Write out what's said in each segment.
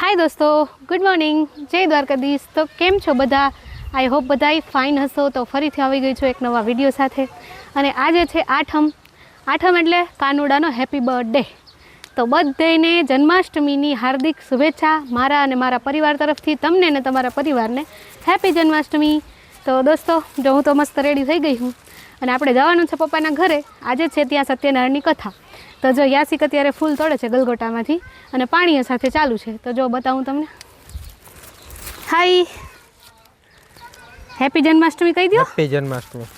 હાય દોસ્તો. Good morning જય દ્વારકાધીશ. તો કેમ છો બધા? આઈ હોપ બધાય ફાઇન હશો. તો ફરીથી આવી ગઈ છું એક નવા વીડિયો સાથે. અને આજે છે આઠમ. આઠમ એટલે કાનુડાનો હેપી બર્થડે તો બધેને જન્માષ્ટમીની હાર્દિક શુભેચ્છા મારા અને મારા પરિવાર તરફથી, તમને અને તમારા પરિવારને હેપી જન્માષ્ટમી. તો દોસ્તો, જો હું તો મસ્ત રેડી થઈ ગઈ હું. અને આપણે જવાનું છે પપ્પાના ઘરે. આજે છે ત્યાં સત્યનારાયણની કથા. તો જો યાસિક અત્યારે ફૂલ તોડે છે ગલગોટામાંથી અને પાણી સાથે ચાલુ છે. તો જો બતાવું તમને. હાય. હેપી જન્માષ્ટમી કહી દો હેપી જન્માષ્ટમી.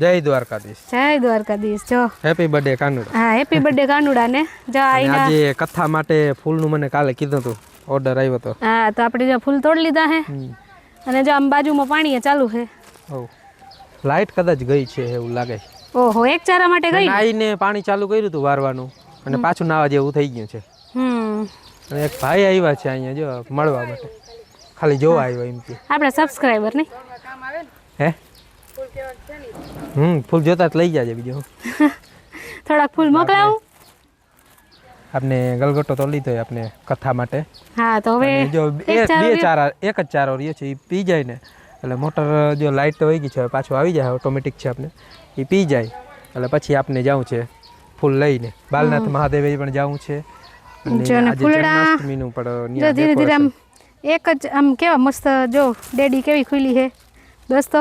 જય દ્વારકાધીશ. જય દ્વારકાધીશ. જો. Happy birthday Kanuda. હા હેપી બર્થડે કાનુડાને. જો અને આઈના આજે કથા માટે ફૂલનું મને કાલે કીધું હતું. ઓર્ડર આવ્યો હતો હા તો આપણે જો ફૂલ તોડી લીધા હે. અને જો આમ બાજુમાં પાણી ચાલુ છે. લાઈટ કદાચ ગઈ છે એવું લાગે. છે ઓહો એક ચારા માટે ગઈ નાઈને પાણી ચાલુ કર્યું હતું વારવાનું. અને પાછું નાવા જેવું થઈ ગયું છે. હમ. અને એક ભાઈ આવ્યા છે અહીંયા જો મળવા માટે. ખાલી જોવા આવ્યો એમ કે. આપણે સબસ્ક્રાઇબર ને. હે? હમ ફૂલ જોતા જ લઈ જાજે બીજો. થોડાક ફૂલ મોકલાવું? આપને ગલગટો તો લીધો આપને કથા માટે. હા તો હવે જો બે. ચારા એક જ ચારો રહ્યો છે એ પી જાય ને. એટલે મોટર જો લાઇટ તો વહી ગઈ છે પાછો પાછું આવી જાય ઓટોમેટિક છે આપણે એ પી જાય. એટલે પછી આપને જવું છે ફૂલ લઈને. બાલનાથ મહાદેવે પણ જવું છે. જન્માષ્ટમીનું પણ ધીરે ધીરે આમ એક જ આમ કેવા મસ્ત જો ડેડી કેવી ખુલી છે. દોસ્તો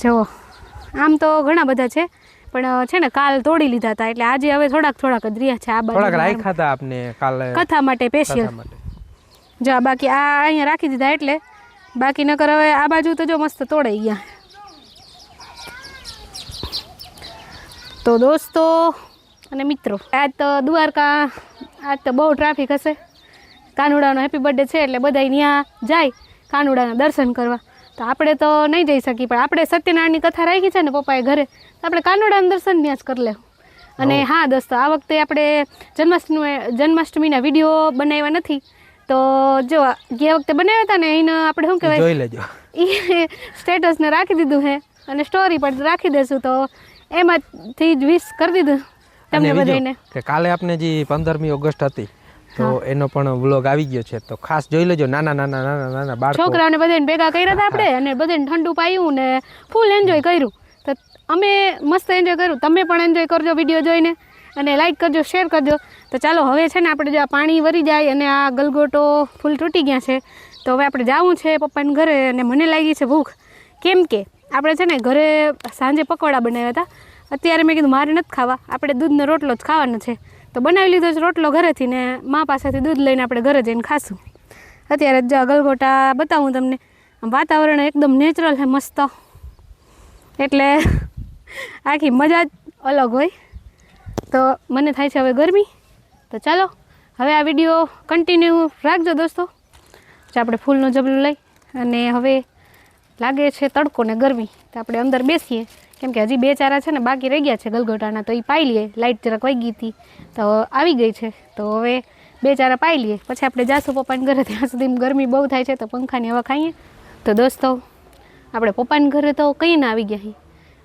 જુઓ. આમ તો ઘણા બધા છે પણ છે ને કાલ તોડી લીધા હતા એટલે આજે હવે થોડાક થોડાક જ રહ્યા છે આ થોડાક બાજુ રાખ્યા હતા આપને કાલે કથા માટે સ્પેશિયલ જો બાકી આ અહીંયા રાખી દીધા એટલે બાકી નકર હવે આ બાજુ તો જો મસ્ત તોડાઈ ગયા. તો દોસ્તો અને મિત્રો આજ તો દ્વારકા આજ તો બહુ ટ્રાફિક હશે. કાનુડાનો હેપી બર્થડે છે એટલે બધા ત્યાં જાય કાનુડાના દર્શન કરવા. તો આપણે તો નહીં જઈ શકીએ પણ આપણે સત્યનારાયણની કથા રાખી છે ને પપ્પાએ ઘરે તો આપણે કાનુડાના દર્શન ત્યાં જ કરી લેવું. અને હા દોસ્તો આ વખતે આપણે જન્માષ્ટમી જન્માષ્ટમીના વીડિયો બનાવ્યા નથી. તો જો ગયા વખતે બનાવ્યા હતા ને એને આપણે શું કહેવાય? જોઈ લેજો. એ સ્ટેટસને રાખી દીધું હે. અને સ્ટોરી પણ રાખી દેશું તો એમાંથી જ વિશ કરી દીધું તમને બધાને કે કાલે આપને જે પંદરમી ઓગસ્ટ હતી તો એનો પણ વ્લોગ આવી ગયો છે. તો ખાસ જોઈ લેજો નાના નાના નાના નાના બાળકો. છોકરાઓને બધાને ભેગા કર્યા હતા આપણે અને બધાને ઠંડુ પાયું ને ફૂલ એન્જોય કર્યું. તો અમે મસ્ત એન્જોય કર્યું. તમે પણ એન્જોય કરજો વીડિયો જોઈને અને લાઈક કરજો શેર કરજો. તો ચાલો હવે છે ને આપણે જો આ પાણી વરી જાય અને આ ગલગોટો ફૂલ તૂટી ગયા છે. તો હવે આપણે જવું છે પપ્પાને ઘરે અને મને લાગી છે ભૂખ. કેમ કે આપણે છે ને ઘરે સાંજે પકોડા બનાવ્યા હતા. અત્યારે મેં કીધું મારે નથી ખાવા. આપણે દૂધનો રોટલો જ ખાવાનો છે. તો બનાવી લીધો છે રોટલો ઘરેથી ને મા પાસેથી દૂધ લઈને આપણે ઘરે જઈને ખાશું. અત્યારે જ ગલગોટા બતાવું તમને. વાતાવરણ એકદમ નેચરલ છે, મસ્ત. એટલે આખી મજા જ અલગ હોય. તો મને થાય છે હવે ગરમી. તો ચાલો, હવે આ વીડિયો કન્ટિન્યુ રાખજો દોસ્તો. આપણે ફૂલનું જબલું લઈ અને હવે લાગે છે તડકો ને ગરમી. તો આપણે અંદર બેસીએ. કેમ કે હજી બે ચારા છે ને બાકી રહી ગયા છે ગલગોટાના, તો એ પાઈ લઈએ. લાઇટ જરાક વહી ગઈ હતી. તો આવી ગઈ છે. તો હવે બે ચારા પાઈ લઈએ. પછી આપણે જાશું પપ્પાને ઘરે. ત્યાં સુધી ગરમી બહુ થાય છે તો પંખાની હવા ખાઈએ. તો દોસ્તો, આપણે પપ્પાને ઘરે તો કંઈ ના આવી ગયા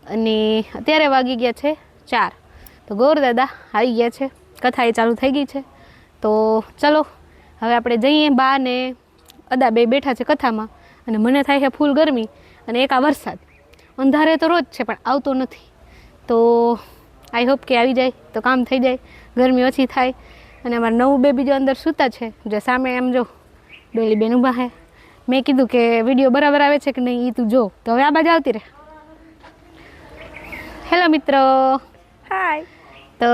અને અત્યારે વાગી ગયા છે ચાર. તો ગૌર દાદા આવી ગયા છે. કથા એ ચાલુ થઈ ગઈ છે. તો ચલો, હવે આપણે જઈએ બા ને અદા બે બેઠા છે કથામાં. અને મને થાય છે ફૂલ ગરમી અને એક આ વરસાદ. અંધારે તો રોજ છે પણ આવતો નથી. તો આઈ હોપ કે આવી જાય તો કામ થઈ જાય ગરમી ઓછી થાય. અને અમારા નવું બેબી જો અંદર સૂતા છે જે સામે એમ જો ડોલી બેન ઊભા હે મેં કીધું કે વીડિયો બરાબર આવે છે કે નહીં એ તું જો. તો હવે આ બાજુ આવતી રહે. હેલો મિત્રો. હાય તો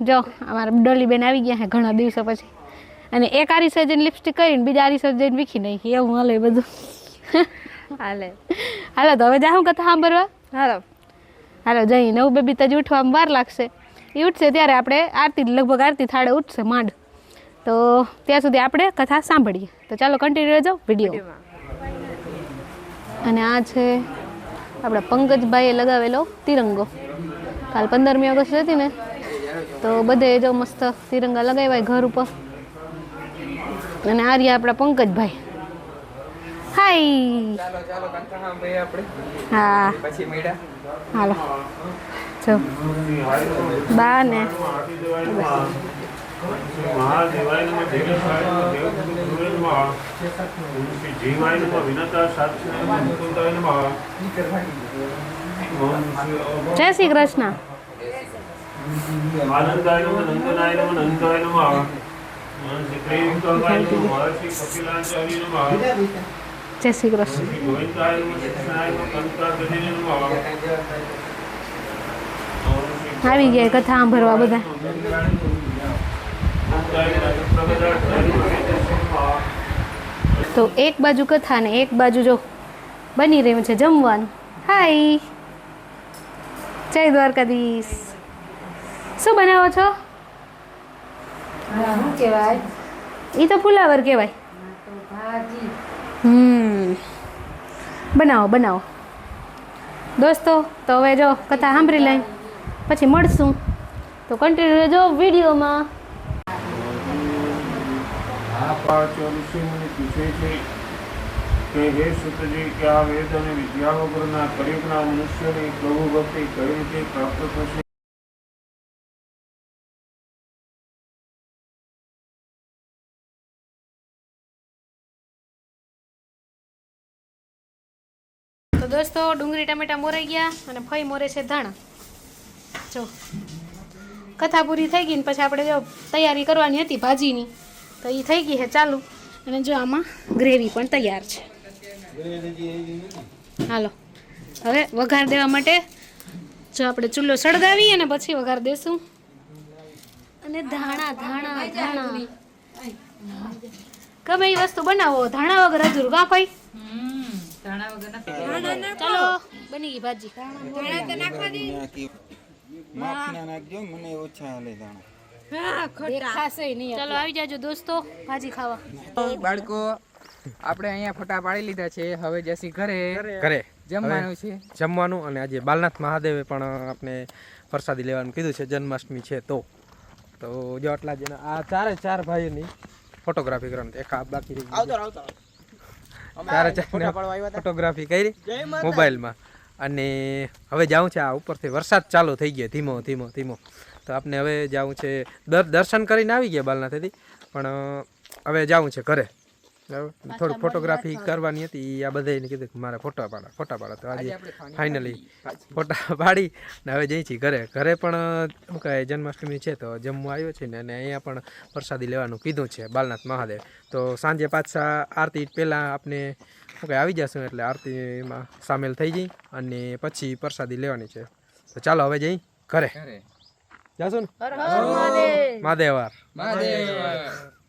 જો અમારા ડોલી બેન આવી ગયા છે ઘણા દિવસો પછી. અને એક આરી સર્જન લિપસ્ટિક કરીને બીજા આરી સર્જન વીખી નાખી. એવું હાલે બધું. હાલે. હાલો તો હવે જાઉં કથા સાંભળવા. હાલો. હાલો જઈ નવું બેબી તજી ઉઠવામાં વાર લાગશે. એ ઉઠશે ત્યારે આપણે આરતી લગભગ આરતી થાળે ઉઠશે માંડ. તો ત્યાં સુધી આપણે કથા સાંભળીએ. તો ચાલો કન્ટિન્યુ રહેજો વીડિયો અને આ છે આપણા પંકજભાઈએ લગાવેલો તિરંગો. કાલ પંદરમી ઓગસ્ટ હતી ને? તો બધે જો મસ્ત તિરંગા લગાવ્યા ઘર ઉપર. અને આ રહ્યા આપણા પંકજભાઈ. હાય. હા પછી મેડા હાલો. જો. બા ને શ્રી શ્રી જય શ્રી કૃષ્ણ. આનંદાય નમઃ નંદનાય નમઃ નંદાય નમઃ શ્રી પ્રેમકંગાય નમઃ મહર્ષિ કપિલાચાર્ય નમઃ. જય શ્રી કૃષ્ણ. આવી ગયા કથા સાંભળવા બધા. તો એક બાજુ કથા ને એક બાજુ જો બની રહ્યું છે જમવાનું. હાય જય દ્વારકાધીશ. શું બનાવો છો? શું કહેવાય? એ તો ફુલાવર કહેવાય. ભાજી. હમ. બનાવો બનાવો. દોસ્તો, તો હવે જો કથા સાંભળી લઈ. પછી મળશું. તો કન્ટિન્યુ રહેજો વિડીયોમાં. પૂછે છે કે, હે સુતજી કે આ વેદ અને વિદ્યા વગરના ગરીબના મનુષ્યની પ્રભુ ભક્તિ કઈ રીતે પ્રાપ્ત થશે? તો દોસ્તો, ડુંગળી, ટમેટા મોરાઈ ગયા અને ફઈ મોરે છે ધાણા. જો, કથા પૂરી થઈ ગઈ ને પછી આપણે જો તૈયારી કરવાની હતી ભાજીની, તો એ થઈ ગઈ છે ચાલુ. અને જો આમાં ગ્રેવી પણ તૈયાર છે. હાલો, હવે વઘાર દેવા માટે જો આપણે ચૂલો સળગાવી અને પછી વઘાર દેશું. અને ધાણા ધાણા ધાણા. ગમે એ વસ્તુ બનાવો, ધાણા વગર અધૂર કા કોઈ ચાલો બની ગઈ ભાજી. માપના નાખજો મને ઓછા હાલે દાણા દેખાશે નહીં ચાલો આવી જાજો દોસ્તો ભાજી ખાવા. બાળકો આપણે અહીંયા ફોટા પાડી લીધા છે. હવે જસી ઘરે ઘરે. જમવાનું છે? જમવાનું અને આજે બાલનાથ મહાદેવે પણ આપણે પ્રસાદી લેવાનું કીધું છે. જન્માષ્ટમી છે તો. તો જો આટલા જેના આ ચારે ચાર ભાઈઓની ફોટોગ્રાફી કરવાનું. એક આ બાકી રહી ગયું. ચારે ચાર ફોટોગ્રાફી કરી મોબાઈલમાં. અને હવે જાઉં છે આ ઉપરથી. વરસાદ ચાલુ થઈ ગયો ધીમો ધીમો ધીમો. તો આપણે હવે જાઉં છે. દર દર્શન કરીને આવી ગયા બાલનાથેથી. પણ હવે જાઉં છે ઘરે. થોડુંક ફોટોગ્રાફી કરવાની હતી એ આ બધાને કીધું કે મારે ફોટા પાડા ફોટા પાડા તો આજે ફાઇનલી ફોટા પાડી ને હવે જઈ છીએ ઘરે. ઘરે પણ શું કહે જન્માષ્ટમી છે તો જમવા આવ્યો છે ને અને અહીંયા પણ પ્રસાદી લેવાનું કીધું છે બાલનાથ મહાદેવ. તો સાંજે પાછા આરતી પહેલાં આપણે શું કહે આવી જશું એટલે આરતીમાં સામેલ થઈ જઈ અને પછી પ્રસાદી લેવાની છે. તો ચાલો હવે જઈ ઘરે. જાશું ને? મહાદેવ. વાર. મહાદેવ